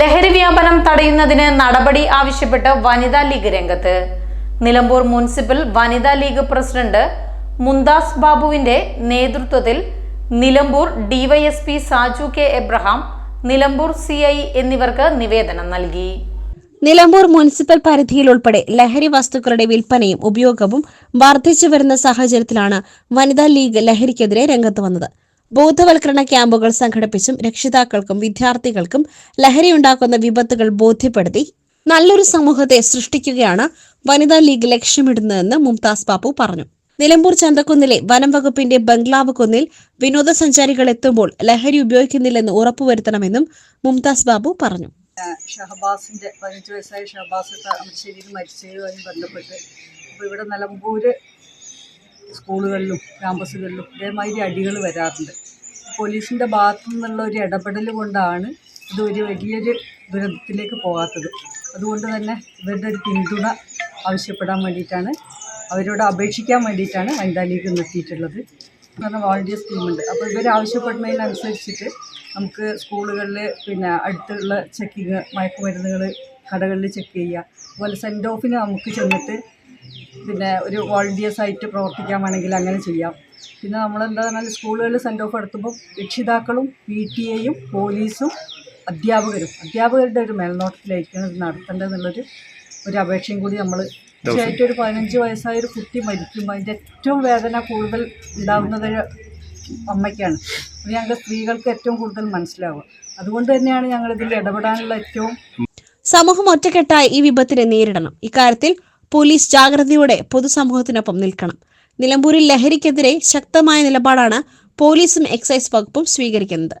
മദ്യപാനം തടയുന്നതിന് നടപടി ആവശ്യപ്പെട്ട് വനിതാ ലീഗ് രംഗത്ത്. നിലമ്പൂർ മുനിസിപ്പൽ വനിതാ ലീഗ് പ്രസിഡന്റ് മുന്താസ് ബാബുവിന്റെ നേതൃത്വത്തിൽ Nilambur DYSP Saju K Abraham Nilambur C എന്നിവർക്ക് നിവേദനം നൽകി. നിലമ്പൂർ മുനിസിപ്പൽ പരിധിയിൽ ഉൾപ്പെടെ ലഹരി വസ്തുക്കളുടെ വിൽപ്പനയും ഉപയോഗവും വർദ്ധിച്ചു വരുന്ന സാഹചര്യത്തിലാണ് വനിതാ ലീഗ് ലഹരിക്കെതിരെ രംഗത്ത് വന്നത്. ബോധവൽക്കരണ ക്യാമ്പുകൾ സംഘടിപ്പിച്ചും രക്ഷിതാക്കൾക്കും വിദ്യാർത്ഥികൾക്കും ലഹരിയുണ്ടാക്കുന്ന വിപത്തുകൾ ബോധ്യപ്പെടുത്തി നല്ലൊരു സമൂഹത്തെ സൃഷ്ടിക്കുകയാണ് വനിതാ ലീഗ് ലക്ഷ്യമിടുന്നതെന്ന് മുംതാസ് ബാബു പറഞ്ഞു. നിലമ്പൂർ ചന്തക്കുന്നിലെ വനം വകുപ്പിന്റെ ബംഗ്ലാവ് കുന്നിൽ വിനോദസഞ്ചാരികൾ എത്തുമ്പോൾ ലഹരി ഉപയോഗിക്കുന്നില്ലെന്ന് ഉറപ്പുവരുത്തണമെന്നും മുംതാസ് ബാബു പറഞ്ഞു. ഷഹബാസിന്റെ പതിനഞ്ച് വയസ്സായ ഷഹബാസ് താമരശ്ശേരിയിൽ മരിച്ചതുമായി ബന്ധപ്പെട്ട്. ഇവിടെ നിലമ്പൂര് സ്കൂളുകളിലും ക്യാമ്പസുകളിലും ഇതേമാതിരി അടികൾ വരാറുണ്ട്. പോലീസിന്റെ ഭാഗത്തു നിന്നുള്ള ഒരു ഇടപെടൽ കൊണ്ടാണ് ഇത് ഒരു വലിയൊരു ദുരന്തത്തിലേക്ക് പോകാത്തത്. അതുകൊണ്ട് തന്നെ ഇവരുടെ ഒരു പിന്തുണ ആവശ്യപ്പെടാൻ വേണ്ടിയിട്ടാണ് അവരോട് അപേക്ഷിക്കാൻ വേണ്ടിയിട്ടാണ് വനിതാ ലീഗ് നിർത്തിയിട്ടുള്ളത് പറഞ്ഞ വോളണ്ടിയേഴ്സ് ടീമുണ്ട്. അപ്പോൾ ഇവർ ആവശ്യപ്പെടുന്നതിനനുസരിച്ചിട്ട് നമുക്ക് സ്കൂളുകളിൽ പിന്നെ അടുത്തുള്ള ചെക്കിങ് മയക്കുമരുന്നുകൾ കടകളിൽ ചെക്ക് ചെയ്യുക. അതുപോലെ സെന്റ് ഓഫിന് നമുക്ക് ചെന്നിട്ട് പിന്നെ ഒരു വോളണ്ടിയേഴ്സ് ആയിട്ട് പ്രവർത്തിക്കാൻ വേണമെങ്കിൽ അങ്ങനെ ചെയ്യാം. പിന്നെ നമ്മൾ എന്താ പറഞ്ഞാൽ സ്കൂളുകളിൽ സെന്റ് ഓഫ് നടത്തുമ്പോൾ രക്ഷിതാക്കളും പി ടി എയും പോലീസും അധ്യാപകരും അധ്യാപകരുടെ ഒരു മേൽനോട്ടത്തിലായിരിക്കണം ഇത് നടത്തേണ്ടതെന്നുള്ളൊരു ഒരു അപേക്ഷയും കൂടി നമ്മൾ തീർച്ചയായിട്ടും ഒരു പതിനഞ്ച് വയസ്സായ ഒരു കുട്ടി മരിക്കുമ്പോൾ അതിന്റെ ഏറ്റവും വേദന കൂടുതൽ ഉണ്ടാകുന്നത് അമ്മയ്ക്കാണ്. അത് ഞങ്ങൾക്ക് സ്ത്രീകൾക്ക് ഏറ്റവും കൂടുതൽ മനസ്സിലാവുക. അതുകൊണ്ട് തന്നെയാണ് ഞങ്ങൾ ഇതിൽ ഇടപെടാനുള്ള ഏറ്റവും സമൂഹം ഒറ്റക്കെട്ടായി ഈ വിപത്തിനെ നേരിടണം. ഇക്കാര്യത്തിൽ പോലീസ് ജാഗ്രതയോടെ പൊതുസമൂഹത്തിനൊപ്പം നിൽക്കണം. നിലമ്പൂരിൽ ലഹരിക്കെതിരെ ശക്തമായ നിലപാടാണ് പോലീസും എക്സൈസ് വകുപ്പും സ്വീകരിക്കുന്നത്.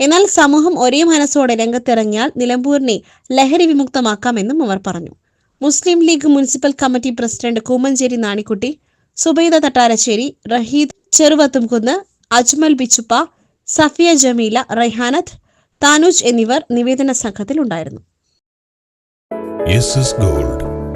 എന്നാൽ സമൂഹം ഒരേ മനസ്സോടെ രംഗത്തിറങ്ങിയാൽ നിലമ്പൂരിനെ ലഹരി വിമുക്തമാക്കാമെന്നും അവർ പറഞ്ഞു. Muslim League municipal committee president Koomancheri Nanikutty Zubaida Thattarassery Raheed Cheruvathumkunnu Ajmal Bichuppa Safiya Jameela Raihanath Thanuj എന്നിവർ നിവേദന S gold